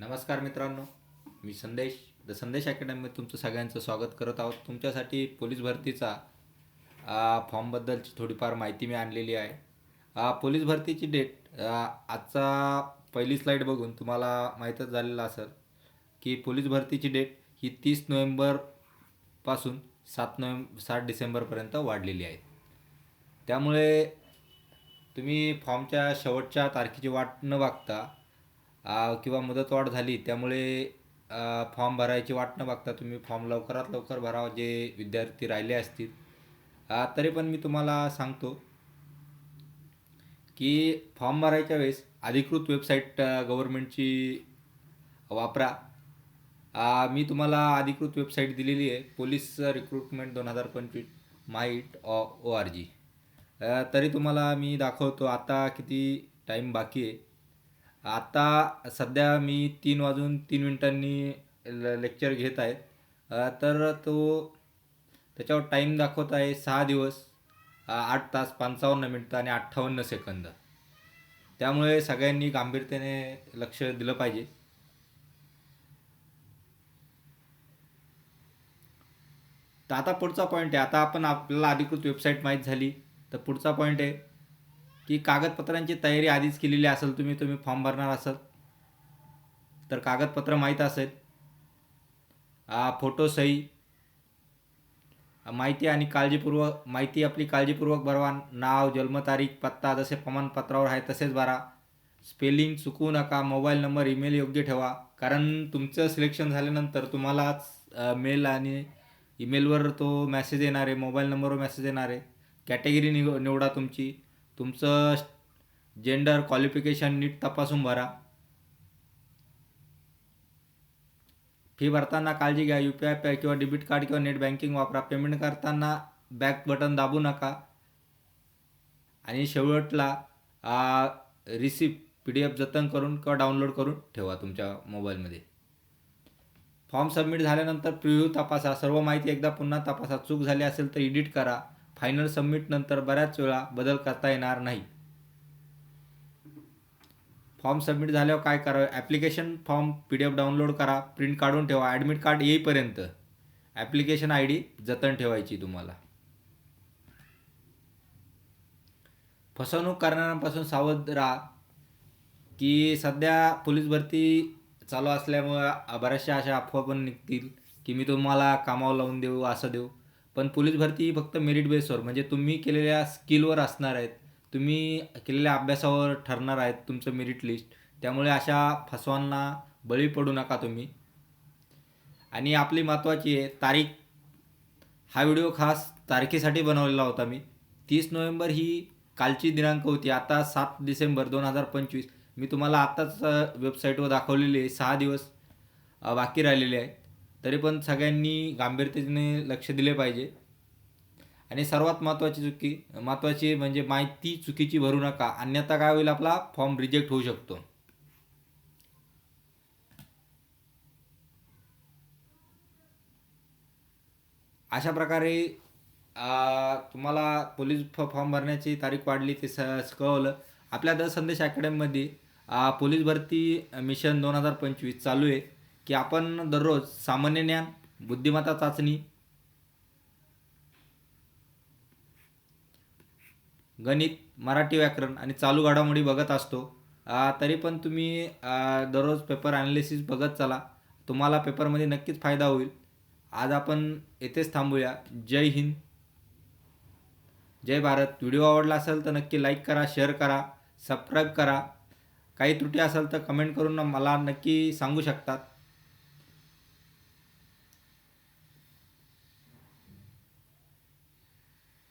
नमस्कार मित्रांनो मी संदेश द संदेश अकॅडमीमध्ये तुमचं सगळ्यांचं स्वागत करत आहोत. तुमच्यासाठी पोलीस भरतीचा फॉर्मबद्दलची थोडीफार माहिती मी आणलेली आहे. पोलीस भरतीची डेट आजचा पहिली स्लाईड बघून तुम्हाला माहीतच झालेलं असेल की पोलीस भरतीची डेट ही तीस नोव्हेंबरपासून सात नोव्हें सात डिसेंबरपर्यंत वाढलेली आहे. त्यामुळे तुम्ही फॉर्मच्या शेवटच्या तारखेची वाट न बघता किंवा मुदतवाढ झाली त्यामुळे फॉर्म भरायची वाट न बघता तुम्ही फॉर्म लवकरात लवकर भरावा जे विद्यार्थी राहिले असतील. तरी पण मी तुम्हाला सांगतो की फॉर्म भरायच्या वेळेस अधिकृत वेबसाईट गव्हर्मेंटची वापरा. मी तुम्हाला अधिकृत वेबसाईट दिलेली आहे पोलीस रिक्रुटमेंट दोन हजार पंचवीस माईट ओ आर जी. तरी तुम्हाला मी दाखवतो आता किती टाईम बाकी आहे. आता सध्या मी तीन वाजून तीन मिनिटांनी ल लेक्चर घेत आहे. तर तो त्याच्यावर टाईम दाखवत आहे सहा दिवस आठ तास पंचावन्न मिनटं आणि अठ्ठावन्न सेकंद त्यामुळे सगळ्यांनी गांभीर्याने लक्ष दिलं पाहिजे. तर आता पुढचा पॉईंट आहे. आता आपण आपल्याला अधिकृत वेबसाईट माहीत झाली. तर पुढचा पॉईंट आहे की कागदपत्रांची तयारी आधीच केलेली असेल तुम्ही तुम्ही फॉर्म भरणार असाल. तर कागदपत्र माहीत असेल. फोटो सही. माहिती आणि काळजीपूर्वक माहिती आपली काळजीपूर्वक भरवा. नाव जन्मतारीख पत्ता जसे प्रमाणपत्रावर आहे तसेच भरा. स्पेलिंग चुकू नका. मोबाईल नंबर ईमेल योग्य ठेवा. कारण तुमचं सिलेक्शन झाल्यानंतर तुम्हालाच मेल आणि ईमेलवर तो मेसेज येणार आहे. मोबाईल नंबरवर मेसेज येणार आहे. कॅटेगरी निव निवडा तुमची. तुमचं जेंडर क्वालिफिकेशन नीट तपासून भरा. फी भरताना काळजी घ्या यू पी आय पे किंवा डेबिट कार्ड किंवा नेट बँकिंग वापरा. पेमेंट करताना बॅक बटन दाबू नका. आणि शेवटला रिसिप्ट पी डी एफ जतन करून किंवा डाउनलोड करून ठेवा तुमच्या मोबाईलमध्ये फॉर्म सबमिट झाल्यानंतर प्रिव्ह्यू तपासा. सर्व माहिती एकदा पुन्हा तपासा. चूक झाली असेल तर एडिट करा. फायनल सबमिटनंतर बऱ्याच वेळा बदल करता येणार नाही. फॉर्म सबमिट झाल्यावर काय करावं? Application form P D F download करा प्रिंट काढून ठेवा ॲडमिट कार्ड येईपर्यंत. ॲप्लिकेशन आय डी जतन ठेवायची तुम्हाला. फसवणूक करणाऱ्यांपासून सावध राहा. की सध्या पोलीस भरती चालू असल्यामुळं बऱ्याचशा अशा अफवा पण निघतील की मी तुम्हाला कामावर लावून देऊ असं देऊ. पण पोलीस भरती ही फक्त मेरिट बेसवर म्हणजे तुम्ही केलेल्या स्किलवर असणार आहेत. तुम्ही केलेल्या अभ्यासावर ठरणार आहेत तुमचं मेरिट लिस्ट त्यामुळे अशा फसवांना बळी पडू नका तुम्ही. आणि आपली महत्त्वाची आहे तारीख. हा व्हिडिओ खास तारखेसाठी बनवलेला होता मी. तीस नोव्हेंबर ही कालची दिनांक होती. आता सात डिसेंबर दोन हजार पंचवीस. मी तुम्हाला आत्ताच वेबसाईटवर दाखवलेली आहे. सहा दिवस बाकी राहिलेले आहेत तरी पण सगळ्यांनी गांभीर्यतेने लक्ष दिले पाहिजे. आणि सर्वात महत्त्वाची चुकी महत्त्वाची म्हणजे माहिती चुकीची भरू नका. अन्यथा काय होईल? आपला फॉर्म रिजेक्ट होऊ शकतो. अशा प्रकारे तुम्हाला पोलीस फ फॉर्म भरण्याची तारीख वाढली ते स कळवलं आपल्या द संदेश अकॅडमीमध्ये पोलीस भरती मिशन दोन हजार पंचवीस चालू आहे. की आपण दररोज सामान्य ज्ञान बुद्धिमत्ता चाचणी गणित मराठी व्याकरण आणि चालू घडामोडी बघत असतो तरी पण तुम्ही दररोज पेपर ॲनालिसिस बघत चला. तुम्हाला पेपरमध्ये नक्कीच फायदा होईल. आज आपण येथेच थांबूया. जय हिंद. जय भारत. व्हिडिओ आवडला असेल तर नक्की लाईक करा शेअर करा सबस्क्राईब करा. काही त्रुटी असेल तर कमेंट करून मला नक्की सांगू शकतात.